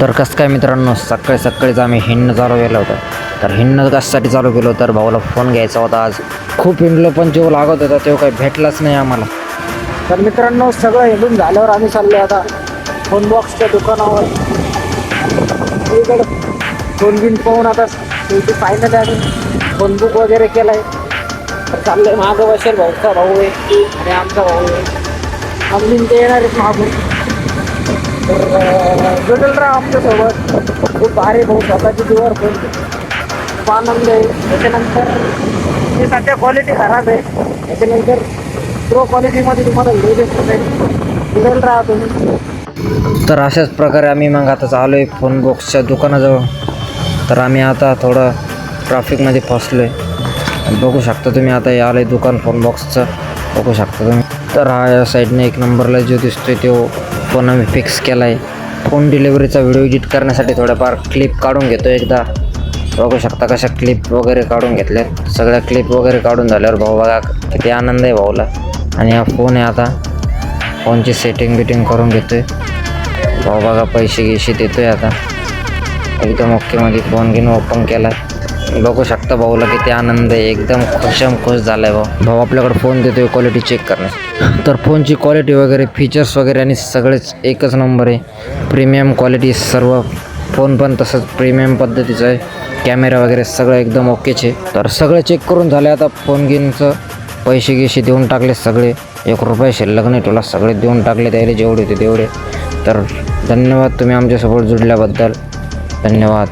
तर कसं काय मित्रांनो सकाळी सकाळीच आम्ही हिंडणं चालू केलं होतं. तर हिंडणं कशासाठी चालू केलं तर भाऊला फोन घ्यायचा होता आज. खूप हिंडलो पण जेव्हा लागत होता तेव्हा काही भेटलाच नाही आम्हाला. तर मित्रांनो सगळं हिंडून झाल्यावर आम्ही चाललो आता फोन बॉक्सच्या दुकानावर. फोन बिन पाहून आता शेवटी फायनल आम्ही फोन बुक वगैरे केलाय. तर चाललंय मागं बसेल भाऊचा भाऊ आहे आणि आमचा भाऊ आहे. आम्ही ते येणार आहेत मागून. भेटल राहा आमच्यासोबत खूप भारी भाऊ स्वतःची जीवर फोन खूप आनंद आहे. त्याच्यानंतर ते सध्या क्वालिटी खराब आहे. त्याच्यानंतर प्रो क्वालिटीमध्ये तुम्हाला व्हिडिओ देत आहे. भेटल राहा तुम्ही. तर अशाच प्रकारे आम्ही मग आता चालू आहे फोन बॉक्सच्या दुकानाजवळ. तर आम्ही आता थोडं ट्रॅफिकमध्ये फसलो आहे बघू शकता तुम्ही आता आलं आहे दुकान फोन बॉक्सचं बघू शकता तुम्ही. तर हा या साईडने एक नंबरला जो दिसतोय तो फोन आम्ही फिक्स केला आहे फोन डिलिव्हरीचा व्हिडिओ एडिट करण्यासाठी थोड्याफार क्लिप काढून घेतो एकदा. बघू शकता कशा क्लिप वगैरे काढून घेतल्यात. सगळ्या क्लिप वगैरे काढून झाल्यावर भाऊ बघा किती आनंद आहे भाऊला. आणि हा फोन आहे आता. फोनची सेटिंग बिटिंग करून घेतोय. भाऊ बघा पैसे गिसे देतोय आता. एकदम ओकेमध्ये फोन घेऊन ओपन केला बघू शकता भाऊला किती आनंद आहे. एकदम खुशम खुश झालाय भाऊ. भाऊ आपल्याकडे फोन देतोय क्वालिटी चेक करण्यास. तर फोनची क्वालिटी वगैरे फीचर्स वगैरे आणि सगळेच एकच नंबर आहे. प्रीमियम क्वालिटी सर्व फोन पण तसंच प्रीमियम पद्धतीचं आहे. कॅमेरा वगैरे सगळं एकदम ओकेच आहे तर सगळं चेक करून झालं आता फोन घेऊनचं पैसे गिसे देऊन टाकले सगळे. एक रुपये शिल्लक नाही तुला सगळे देऊन टाकले त्याला जेवढे ते तेवढे. तर धन्यवाद तुम्ही आमच्यासोबत जुडल्याबद्दल. धन्यवाद.